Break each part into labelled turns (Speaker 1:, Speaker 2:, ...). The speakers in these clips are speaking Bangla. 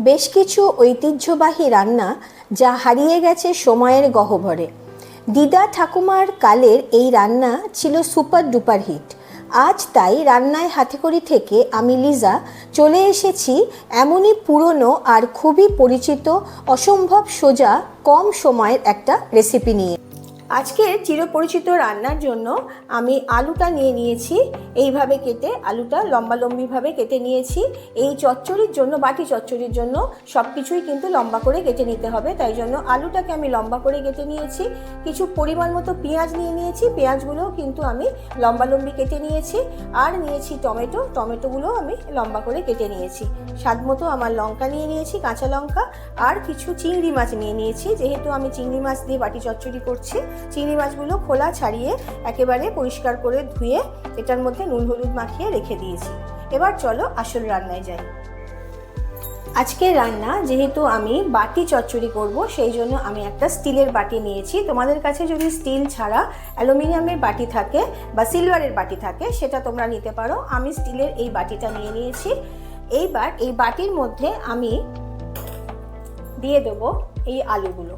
Speaker 1: বেশ কিছু ঐতিহ্যবাহী রান্না যা হারিয়ে গেছে সময়ের গহ্বরে। দিদা ঠাকুমার কালের এই রান্না ছিল সুপার ডুপার হিট। আজ তাই রান্নায় হাতেখড়ি থেকে আমি লিজা চলে এসেছি এমনই পুরনো আর খুবই পরিচিত, অসম্ভব সোজা, কম সময়ের একটা রেসিপি নিয়ে। আজকের চিরপরিচিত রান্নার জন্য আমি আলুটা নিয়ে নিয়েছি। এইভাবে কেটে আলুটা লম্বা লম্বিভাবে কেটে নিয়েছি। এই চচ্চড়ির জন্য, বাটি চচ্চড়ির জন্য সব কিছুই কিন্তু লম্বা করে কেটে নিতে হবে। তাই জন্য আলুটাকে আমি লম্বা করে কেটে নিয়েছি। কিছু পরিমাণ মতো পেঁয়াজ নিয়ে নিয়েছি। পেঁয়াজগুলোও কিন্তু আমি লম্বা লম্বি কেটে নিয়েছি। আর নিয়েছি টমেটো। টমেটোগুলোও আমি লম্বা করে কেটে নিয়েছি। স্বাদ মতো আমার লঙ্কা নিয়ে নিয়েছি, কাঁচা লঙ্কা। আর কিছু চিংড়ি মাছ নিয়ে নিয়েছি। যেহেতু আমি চিংড়ি মাছ দিয়ে বাটি চচ্চড়ি করছি চিংড়ি মাছগুলো খোলা ছাড়িয়ে একেবারে পরিষ্কার করে ধুয়ে এটার মধ্যে নুন হলুদ মাখিয়ে রেখে দিয়েছি। এবার চলো আসল রান্নায় যাই। আজকের রান্না যেহেতু আমি বাটি চচ্চড়ি করব, সেই জন্য আমি একটা স্টিলের বাটি নিয়েছি। তোমাদের কাছে যদি স্টিল ছাড়া অ্যালুমিনিয়ামের বাটি থাকে বা সিলভারের বাটি থাকে, সেটা তোমরা নিতে পারো। আমি স্টিলের এই বাটিটা নিয়ে নিয়েছি। এইবার এই বাটির মধ্যে আমি দিয়ে দেবো এই আলুগুলো।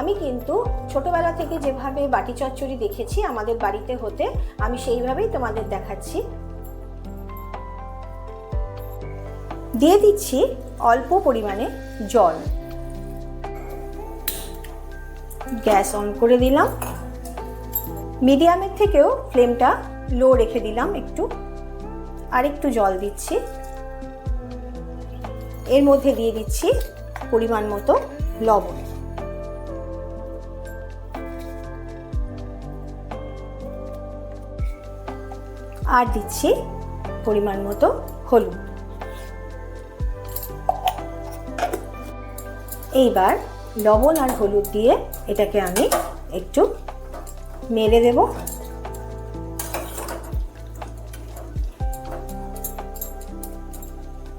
Speaker 1: আমি কিন্তু ছোটবেলা থেকে যেভাবে বাটি চচ্চড়ি দেখেছি আমাদের বাড়িতে হতে, আমি সেইভাবেই তোমাদের দেখাচ্ছি। দিয়ে দিচ্ছি অল্প পরিমাণে জল। গ্যাস অন করে দিলাম। মিডিয়ামের থেকেও ফ্লেমটা লো রেখে দিলাম একটু। আর একটু জল দিচ্ছি। এর মধ্যে দিয়ে দিচ্ছি পরিমাণ মতো লবণ। আর দিচ্ছি পরিমাণ মতো হলুদ। এইবার লবণ আর হলুদ দিয়ে এটাকে আমি একটু মেরে দেব।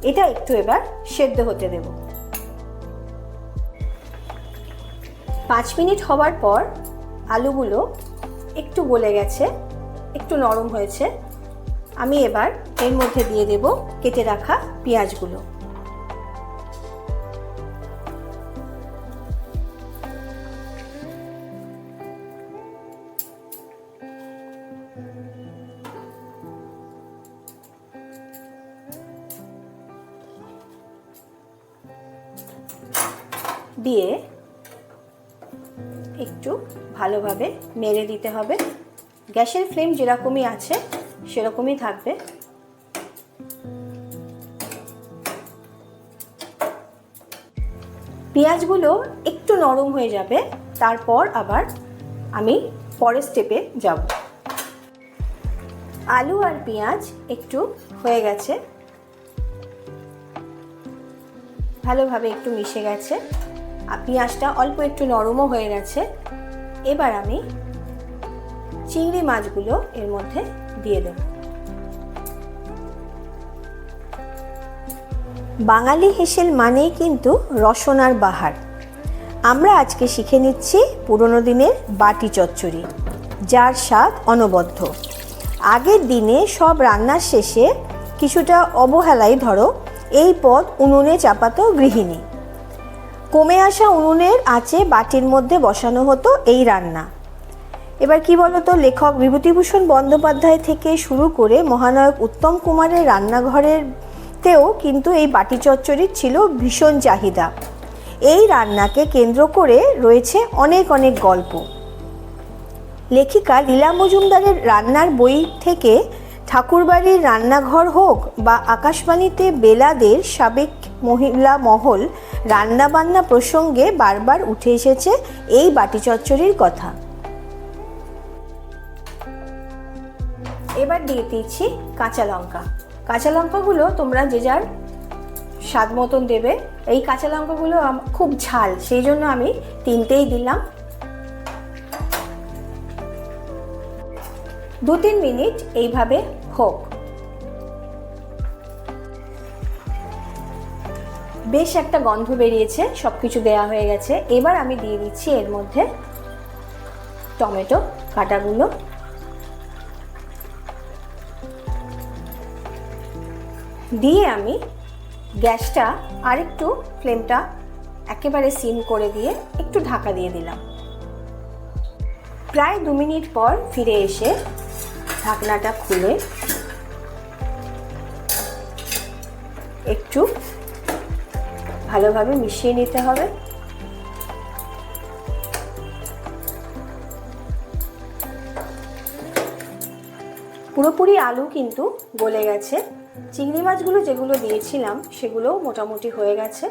Speaker 1: এটা একটু এবার সেদ্ধ হতে দেব। পাঁচ মিনিট হবার পর আলুগুলো একটু গলে গেছে, একটু নরম হয়েছে আমি এবার এর মধ্যে দিয়ে দেব কেটে রাখা পেঁয়াজগুলো। দিয়ে একটু ভালোভাবে মেরে দিতে হবে। গ্যাসের ফ্লেম যেরকমই আছে সেরকমই থাকবে। পেঁয়াজগুলো একটু নরম হয়ে যাবে, তারপর আবার আমি পরের স্টেপে যাব। আলু আর পেঁয়াজ একটু হয়ে গেছে। ভালোভাবে একটু মিশে গেছে। আর পেঁয়াজটা অল্প একটু নরমও হয়ে গেছে। এবার আমি চিংড়ি মাছগুলো এর মধ্যে দিয়ে দেব। বাঙালি হেসেল মানেই কিন্তু রসনার বাহার। আমরা আজকে শিখে নিচ্ছি পুরনো দিনের বাটি চচ্চড়ি, যার স্বাদ অনবদ্য। আগের দিনে সব রান্নার শেষে কিছুটা অবহেলাই ধরো, এই পদ উনুনে চাপাতো গৃহিণী। কমে আসা উনুনের আঁচে বাটির মধ্যে বসানো হতো এই রান্না। এবার কি বলতো, লেখক বিভূতিভূষণ বন্দ্যোপাধ্যায় থেকে শুরু করে মহানায়ক উত্তম কুমারের রান্নাঘরের তেও কিন্তু এই বাটি চচ্চড়ির ছিল ভীষণ চাহিদা। এই রান্নাকে কেন্দ্র করে রয়েছে অনেক অনেক গল্প। লেখিকা লীলা মজুমদারের রান্নার বই থেকে ঠাকুরবাড়ির রান্নাঘর হোক বা আকাশবাণীতে বেলাদের সাবেক মহিলা মহল রান্নাবান্না প্রসঙ্গে বারবার উঠে এসেছে এই বাটি চচ্চড়ির কথা। এবার দিয়ে দিচ্ছি কাঁচা লঙ্কা। কাঁচা লঙ্কাগুলো তোমরা যে যার স্বাদ মতন দেবে। এই কাঁচা লঙ্কাগুলো খুব ঝাল, সেই জন্য আমি তিনটেই দিলাম। দু তিন মিনিট এইভাবে হোক। বেশ একটা গন্ধ বেরিয়েছে সব কিছু দেওয়া হয়ে গেছে। এবার আমি দিয়ে দিচ্ছি এর মধ্যে টমেটো কাটাগুলো। দিয়ে আমি গ্যাসটা আরেকটু ফ্লেমটা একেবারে সিম করে দিয়ে একটু ঢাকা দিয়ে দিলাম। প্রায় দু মিনিট পর ফিরে এসে ঢাকনাটা খুলে একটু ভালোভাবে মিশিয়ে নিতে হবে। পুরোপুরি আলু কিন্তু গলে গেছে। চিংড়ি মাছগুলো যেগুলো দিয়েছিলাম, সেগুলোও মোটামুটি হয়ে গেছে।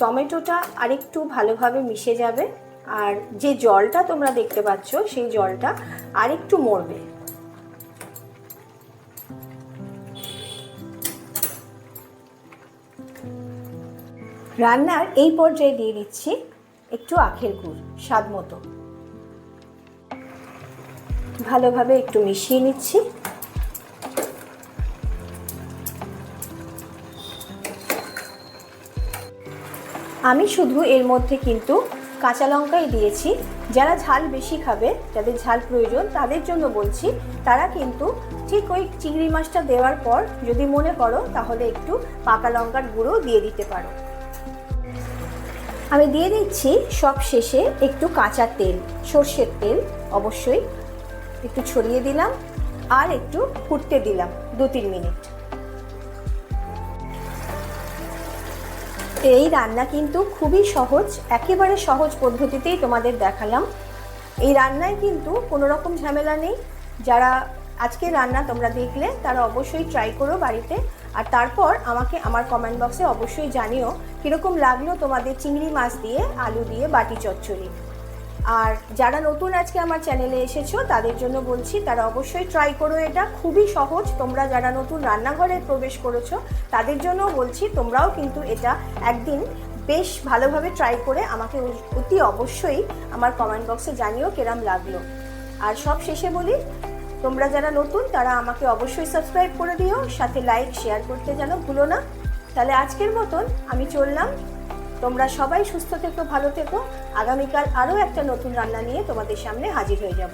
Speaker 1: টমেটোটা আরেকটু ভালোভাবে মিশে যাবে, আর যে জলটা তোমরা দেখতে পাচ্ছ, সেই জলটা আরেকটু মরবে। রান্নার এই পর্যায়ে দিয়ে দিচ্ছি একটু আখের গুড়, স্বাদ মতো। ভালোভাবে একটু মিশিয়ে নিচ্ছি। আমি শুধু এর মধ্যে কিন্তু কাঁচা লঙ্কাই দিয়েছি। যারা ঝাল বেশি খাবে, যাদের ঝাল প্রয়োজন, তাদের জন্য বলছি, তারা কিন্তু ঠিক ওই চিংড়ি মাছটা দেওয়ার পর যদি মনে করো, তাহলে একটু পাকা লঙ্কার গুঁড়ো দিয়ে দিতে পারো। আমি দিয়ে দিচ্ছি সব শেষে একটু কাঁচা তেল, সর্ষের তেল, অবশ্যই। একটু ছড়িয়ে দিলাম আর একটু ফুটতে দিলাম দু তিন মিনিট। এই রান্না কিন্তু খুবই সহজ, একেবারে সহজ পদ্ধতিতেই তোমাদের দেখালাম। এই রান্নায় কিন্তু কোনো রকম ঝামেলা নেই। যারা আজকে রান্না তোমরা দেখলে, তারা অবশ্যই ট্রাই করো বাড়িতে। আর তারপর আমাকে আমার কমেন্ট বক্সে অবশ্যই জানিও কীরকম লাগল তোমাদের চিংড়ি মাছ দিয়ে, আলু দিয়ে, বাটি চচ্চড়ি। আর যারা নতুন আজকে আমার চ্যানেলে এসেছ, তাদের জন্য বলছি তারা অবশ্যই ট্রাই করো এটা। খুবই সহজ। তোমরা যারা নতুন রান্নাঘরে প্রবেশ করেছ, তাদের জন্য বলছি তোমরাও কিন্তু এটা একদিন বেশ ভালোভাবে ট্রাই করে আমাকে অতি অবশ্যই আমার কমেন্ট বক্সে জানিও কেরাম লাগল। আর সব শেষে বলি, তোমরা যারা নতুন, তারা আমাকে অবশ্যই সাবস্ক্রাইব করে দিও। সাথে লাইক শেয়ার করতে যেন ভুলো না। তাহলে আজকের মতন আমি চললাম। তোমরা সবাই সুস্থ থেকো, ভালো থেকো। আগামীকাল আরও একটা নতুন রান্না নিয়ে তোমাদের সামনে হাজির হয়ে যাব।